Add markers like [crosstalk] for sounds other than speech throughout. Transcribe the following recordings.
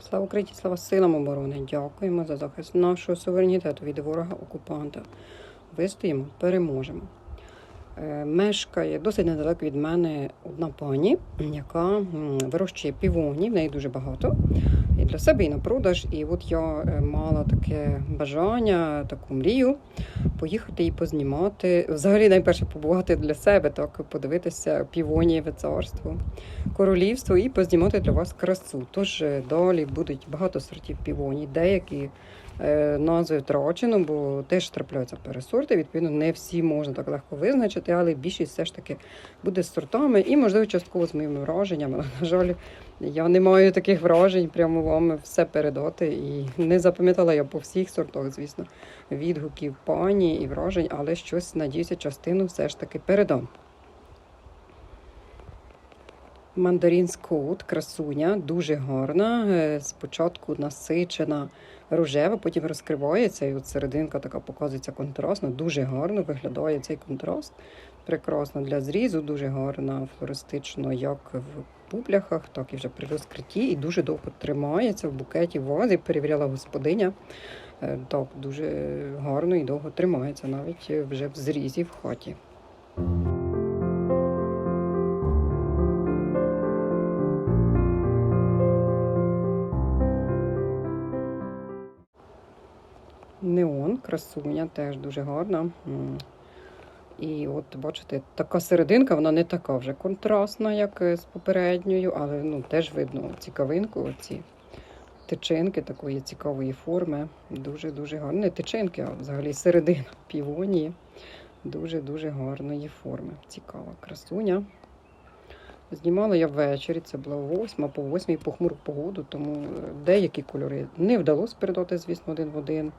Слава Україні, слава силам оборони. Дякуємо за захист нашого суверенітету від ворога окупанта. Вистоїмо, переможемо. Е, Мешкає досить недалеко від мене одна пані, яка вирощує півоні, в неї дуже багато. І для себе, і на продаж. І от я е, мала таке бажання, таку мрію поїхати і познімати. Взагалі, найперше побувати для себе, так подивитися півонієве царство, королівство і познімати для вас красу. Тож е, далі будуть багато сортів півоній, деякі е, назви втрачено, бо теж трапляються пересорти. Відповідно, не всі можна так легко визначити, але більшість все ж таки буде з сортами і, можливо, частково з моїми враженнями. [laughs] На жаль, я не маю таких вражень, прямо вам все передати. І не запам'ятала я по всіх сортах, звісно, відгуків пані і вражень, але щось, надіюся, частину все ж таки передам. Мандарін Скоут, красуня, дуже гарна. Е, Спочатку насичена рожева, потім розкривається, і от серединка така показується контрастно. Дуже гарно виглядає цей контраст. Прекрасно для зрізу, дуже гарна, флористично, як в пупляхах, так і вже при розкритті. І дуже довго тримається в букеті в вазі. Перевіряла господиня. Е, Так, дуже гарно і довго тримається, навіть вже в зрізі в хаті. Красуня, теж дуже гарна. І от бачите, така серединка, вона не така вже контрастна, як е, з попередньою, але ну, теж видно цікавинку, оці тичинки такої цікавої форми. Дуже-дуже гарні. Не тичинки, а взагалі середина [laughs] півонії. Дуже-дуже гарної форми. Цікава красуня. Знімала я ввечері, це було 8 по 8 похмуру погоду, тому е, деякі кольори не вдалося передати, звісно, один в один.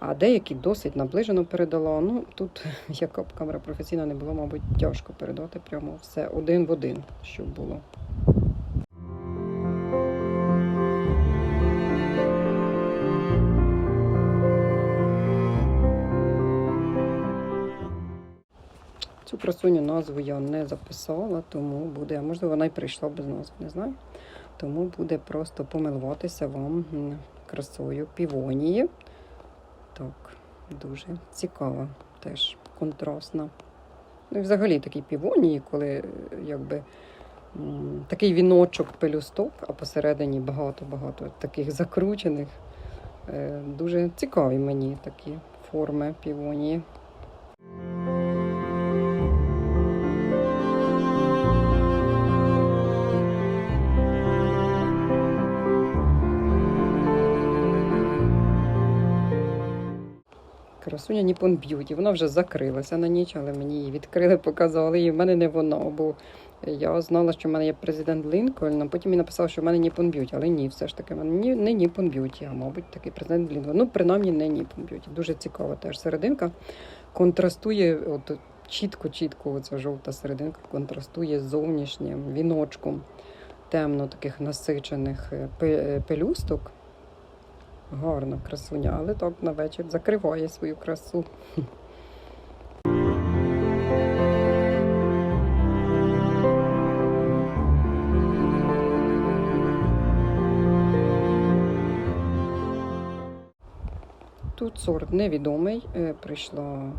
А деякі досить наближено передала. Ну тут, [laughs] яка б камера професійна не була, мабуть, тяжко передати прямо все один в один, що було. Цю красуню назву я не записала, тому буде, а можливо, вона й прийшла без назви, не знаю. Тому буде просто помилуватися вам красою півонії. Так, дуже цікава, теж контрастна. Ну і взагалі такі півонії, коли е, якби такий віночок пелюсток, а посередині багато-багато таких закручених. Е, Дуже цікаві мені такі форми півонії. Красуня Nippon Beauty. Вона вже закрилася на ніч, але мені її відкрили, показали. І в мене не вона, бо я знала, що в мене є президент Лінкольн, а потім він написав, що в мене Nippon Beauty. Але ні, все ж таки, в мене не Nippon Beauty, а мабуть такий президент Лінкольн. Ну, принаймні, не Nippon Beauty. Дуже цікава теж серединка. Контрастує от чітко-чітко, оця жовта серединка контрастує з зовнішнім віночком темно таких насичених е, е, пелюсток. Гарна красуня, але так на вечір закриває свою красу. Тут сорт невідомий. е, Прийшла.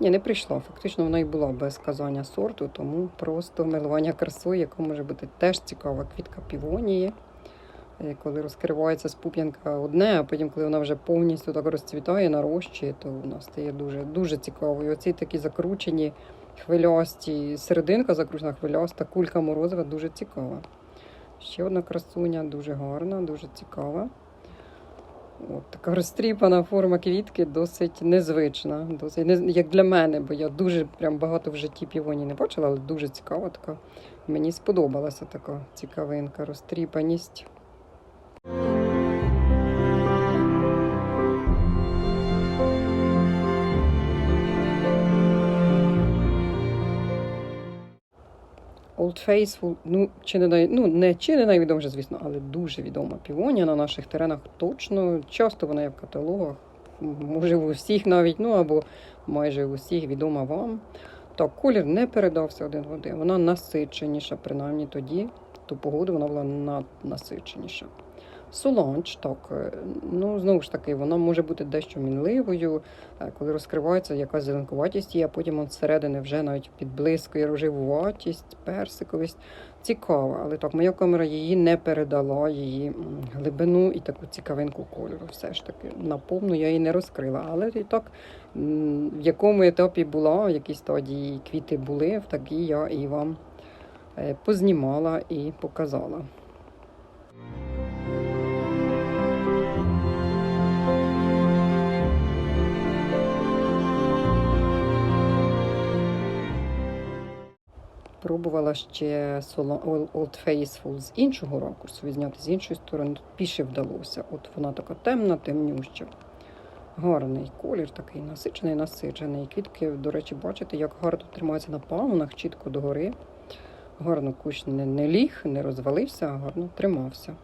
Ні, не прийшла. Фактично вона і була без сказання сорту, тому просто милування красою, яка може бути теж цікава квітка півонії. Коли розкривається з пуп'янка одне, а потім, коли вона вже повністю так розцвітає, нарощує, то вона стає дуже дуже цікавою. Оці такі закручені хвилясті, серединка закручена хвиляста, кулька морозива дуже цікава. Ще одна красуня, дуже гарна, дуже цікава. От, така розтріпана форма квітки, досить незвична, досить як для мене, бо я дуже прям багато в житті півоні не бачила, але дуже цікава така. Мені сподобалася така цікавинка, розтріпаність. Old Faithful, ну, чи не, най... ну, не чи не найвідоміша, звісно, але дуже відома півонія на наших теренах точно. Часто вона є в каталогах, може у всіх навіть, ну або майже у всіх відома вам. Так, колір не передався один в один. Вона насиченіша, принаймні тоді, ту погоду вона була наднасиченіша. Солонч, так, е, ну знову ж таки, вона може бути дещо мінливою, е, коли розкривається якась зеленкуватість, є, а потім от зсередини вже навіть підблискує рожевуватість, персиковість. Цікаво, але так, моя камера її не передала, її глибину і таку цікавинку кольору. Все ж таки, наповну я її не розкрила. Але і так, в якому етапі була, в якій стадії квіти були, в такій я і вам е, познімала і показала. Пробувала ще Old Faithful з іншого ракурсу, відзняти з іншої сторони. Тут більше вдалося. От вона така темна, темнюща. Гарний колір, такий насичений, насичений. Квітки, до речі, бачите, як гарно тримаються на пагонах, чітко догори. Гарно кущ не, не ліг, не розвалився, а гарно тримався.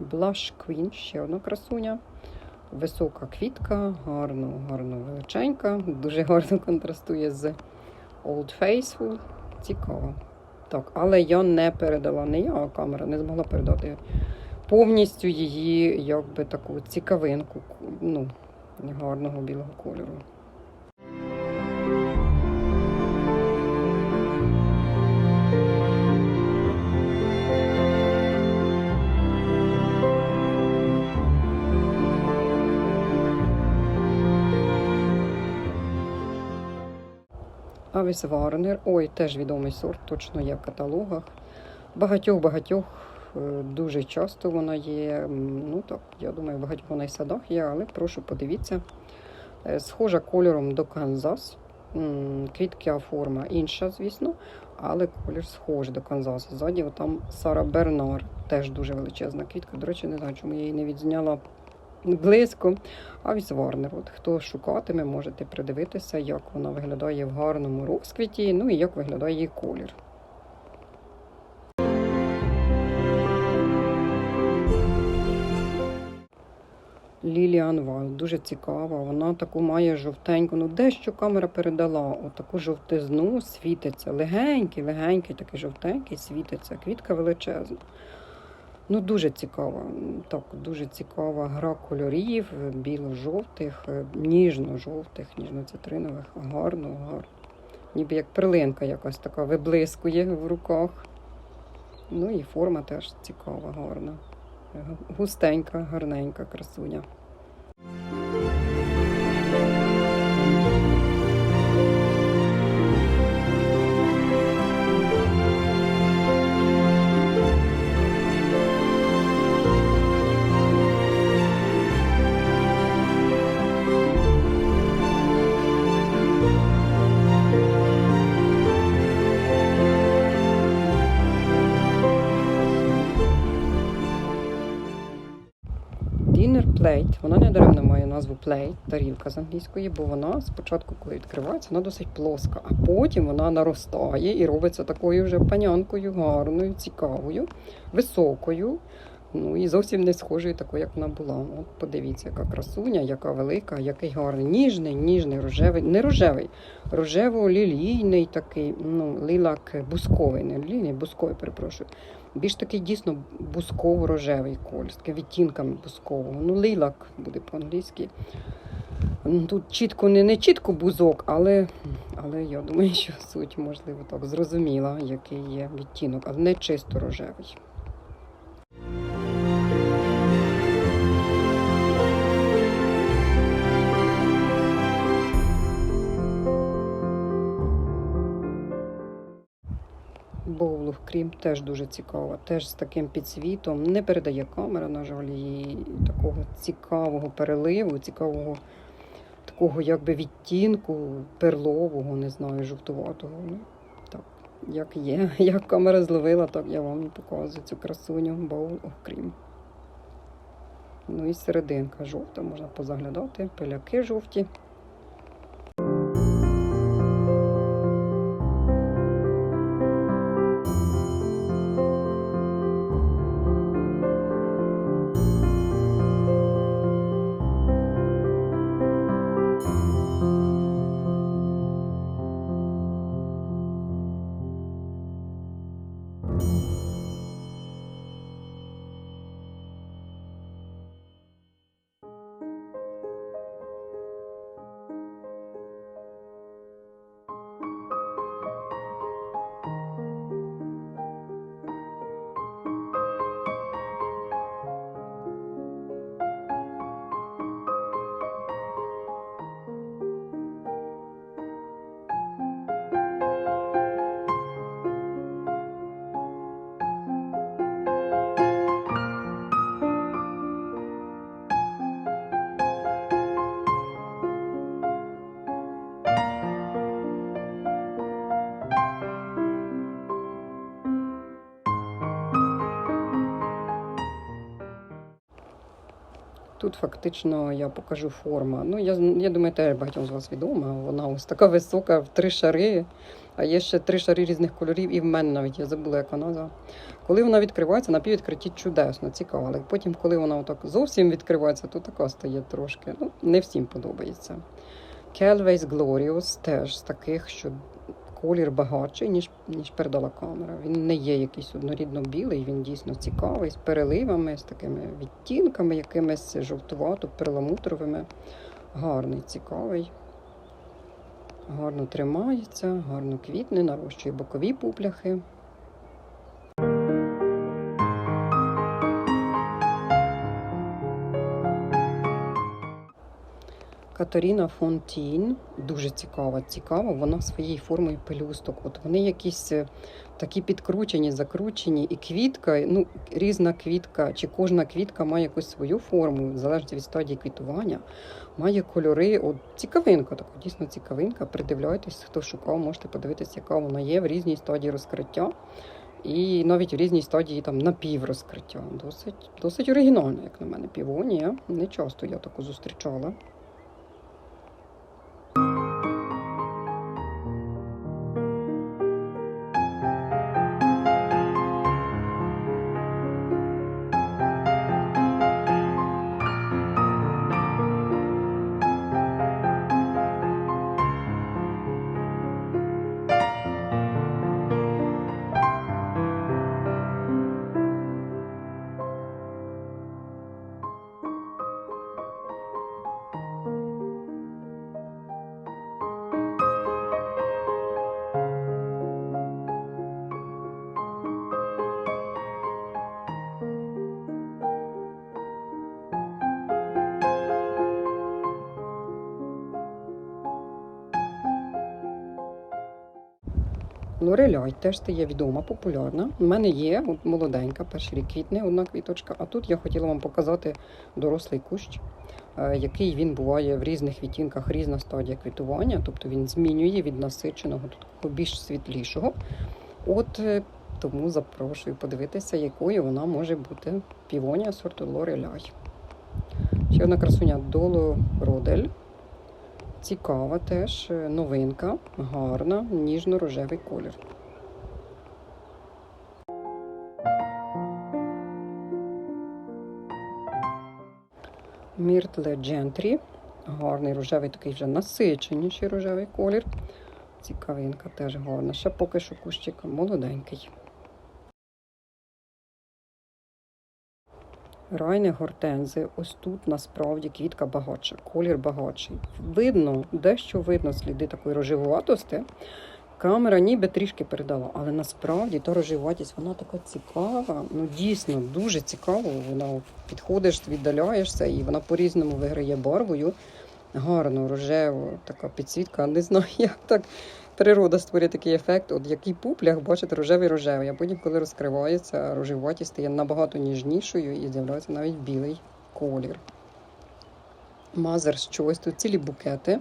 Blush Queen, ще одна красуня. Висока квітка, гарно, гарно величенька, дуже гарно контрастує з Old Faithful. Цікаво. Так, але я не передала, не я, а камера не змогла передати повністю її, якби таку цікавинку, ну, гарного білого кольору. Авіс Варнер, ой, теж відомий сорт, точно є в каталогах. Багатьох-багатьох е, дуже часто вона є. Ну так, я думаю, в багатьох вона і садах є, але прошу подивіться. Е, Схожа кольором до Канзас. М, Квіткова форма інша, звісно, але колір схожий до Канзасу. Ззаді там Сара Бернар, теж дуже величезна квітка. До речі, не знаю, чому я її не відзняла близько. А віс Варнер, от хто шукатиме, можете придивитися, як вона виглядає в гарному розквіті, ну і як виглядає її колір. Ліліан Вайл, дуже цікава. Вона таку має жовтеньку. Ну, дещо камера передала. Отаку жовтизну світиться. Легенький, легенький, такий жовтенький, світиться. Квітка величезна. Ну, дуже цікава. Так, дуже цікава гра кольорів, біло-жовтих, е, ніжно-жовтих, ніжно-цитринових. Гарно, гарно. Ніби як перлинка якась така виблискує в руках. Ну і форма теж цікава, гарна. Густенька, гарненька красуня. Dinner Воно не даремно має назву плейт, тарілка з англійської, бо вона спочатку, коли відкривається, вона досить плоска, а потім вона наростає і робиться такою вже панянкою, гарною, цікавою, високою. Ну і зовсім не схожою такою, як вона була. От подивіться, яка красуня, яка велика, який гарний, ніжний, ніжний, рожевий, не рожевий, рожево-лілійний такий, ну, лілак бусковий, не лілійний, бусковий, перепрошую. Більш такий дійсно бусково-рожевий колір, з відтінками бускового. Ну, лилак буде по-англійськи. Ну, Тут чітко не, не чітко бузок, але, але я думаю, що суть, можливо, так зрозуміла, який є відтінок, але не чисто рожевий. Боулов крім теж дуже цікава, теж з таким підсвітом. Не передає камера, на жаль, її такого цікавого переливу, цікавого такого якби відтінку перлового, не знаю, жовтуватого. Ну, так, як є. [laughs] Як камера зловила, так я вам показую цю красуню of Cream. Ну і серединка жовта, можна позаглядати, пиляки жовті. Тут фактично я покажу форма. Ну, я, я думаю, теж багатьом з вас відома. Вона ось така висока в три шари, а є ще три шари різних кольорів, і в мене навіть я забула, яка назва. Коли вона відкривається, на піввідкритті чудесно, цікаво. Але потім, коли вона отак зовсім відкривається, то така стає трошки. Ну, не всім подобається. Kelvais Glorious теж з таких, що колір багатший, ніж, ніж передала камера. Він не є якийсь однорідно білий, він дійсно цікавий, з переливами, з такими відтінками, якимись жовтувато, перламутровими. Гарний, цікавий. Гарно тримається, гарно квітне, нарощує бокові пупляхи. Катерина Фонтін дуже цікава. Цікава, вона своєю формою пелюсток. От вони якісь е, такі підкручені, закручені, і квітка, ну, різна квітка, чи кожна квітка має якусь свою форму, залежить від стадії квітування, має кольори. От цікавинка, така дійсно цікавинка. Придивляйтесь, хто шукав, можете подивитися, яка вона є в різній стадії розкриття. І навіть в різній стадії там напіврозкриття. Досить, досить оригінально, як на мене, півонія. Не часто я таку зустрічала. Лореляй теж стає відома, популярна. У мене є от молоденька, перший рік квітне, одна квіточка. А тут я хотіла вам показати дорослий кущ, е, який він буває в різних відтінках, різна стадія квітування. Тобто він змінює від насиченого до більш світлішого. От е, тому запрошую подивитися, якою вона може бути півонія сорту Лореляй. Ще одна красуня Доло Родель. Цікава теж е, новинка, гарна, ніжно-рожевий колір. Міртле Джентрі. Гарний рожевий, такий вже насиченіший рожевий колір. Цікавинка теж гарна. Ще поки що кущик молоденький. Райне гортензи. Ось тут насправді квітка багатша, колір багатший. Видно, дещо видно сліди такої рожевуватості. Камера ніби трішки передала, але насправді та рожеватість, вона така цікава. Ну дійсно дуже цікаво. Вона підходиш, віддаляєшся, і вона по-різному виграє барвою. Гарно, рожево, така підсвітка. Не знаю, [laughs] як так природа створює такий ефект. От який пуплях, бачите, рожевий рожевий. А потім, коли розкривається, рожеватість стає набагато ніжнішою і з'являється навіть білий колір. Мазер з щось тут цілі букети.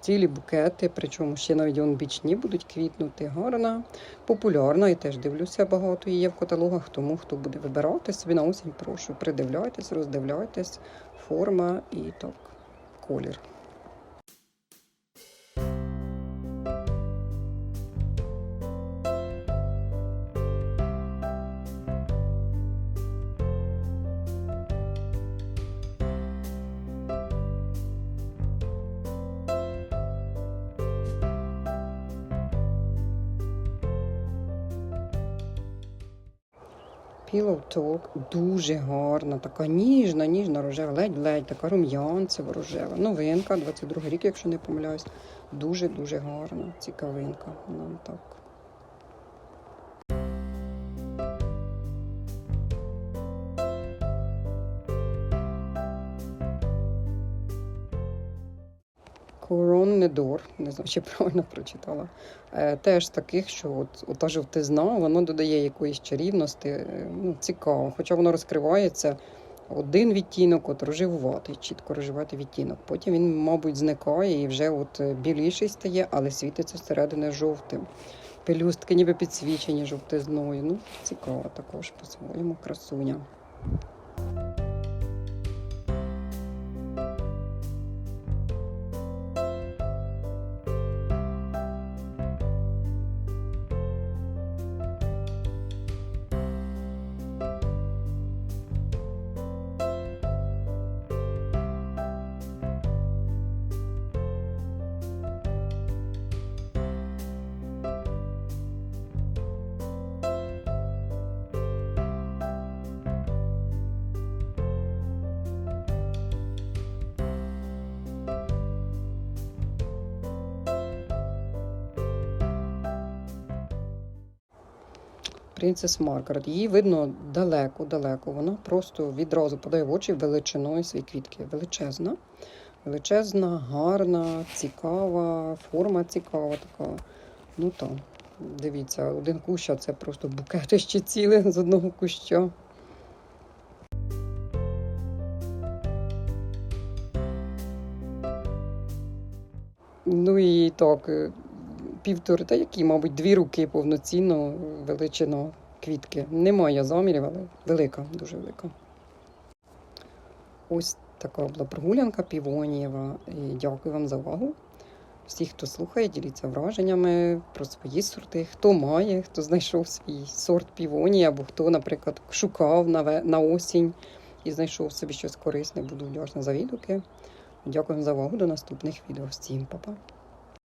Цілі букети, причому ще навіть вон бічні будуть квітнути. Гарна, популярна і теж дивлюся, багато її в каталогах. Тому хто буде вибирати собі на осінь, прошу, придивляйтесь, роздивляйтесь, форма і так, колір. Pillow Talk дуже гарна, така ніжна, ніжна рожева, ледь-ледь, така рум'янцева рожева. Новинка, 22 рік, якщо не помиляюсь. Дуже-дуже гарна, цікавинка. Нам так. Короннедор, не знаю, чи правильно прочитала. Е, теж таких, що от, ота жовтизна, воно додає якоїсь чарівності. е, Ну, цікаво. Хоча воно розкривається один відтінок, от рожевуватий, чітко рожеватий відтінок. Потім він, мабуть, зникає і вже от е, біліший стає, але світиться зсередини жовтим. Пелюстки ніби підсвічені жовтизною. Ну, цікаво також по-своєму красуня. Princess Margaret. Її видно далеко-далеко. Вона просто відразу подає в очі величиною свої квітки. Величезна. Величезна, гарна, цікава, форма цікава така. Ну так, дивіться, один кущ, а це просто букети ще ціле з одного куща. Ну і так, е, півтори, та які, мабуть, дві руки повноцінно величина квітки. Немає замірів, але велика, дуже велика. Ось така була прогулянка півонієва. І дякую вам за увагу. Всі, хто слухає, діліться враженнями про свої сорти. Хто має, хто знайшов свій сорт півонії, або хто, наприклад, шукав на осінь і знайшов собі щось корисне, буду вдячна за відгуки. Дякую за увагу. До наступних відео. Всім па-па.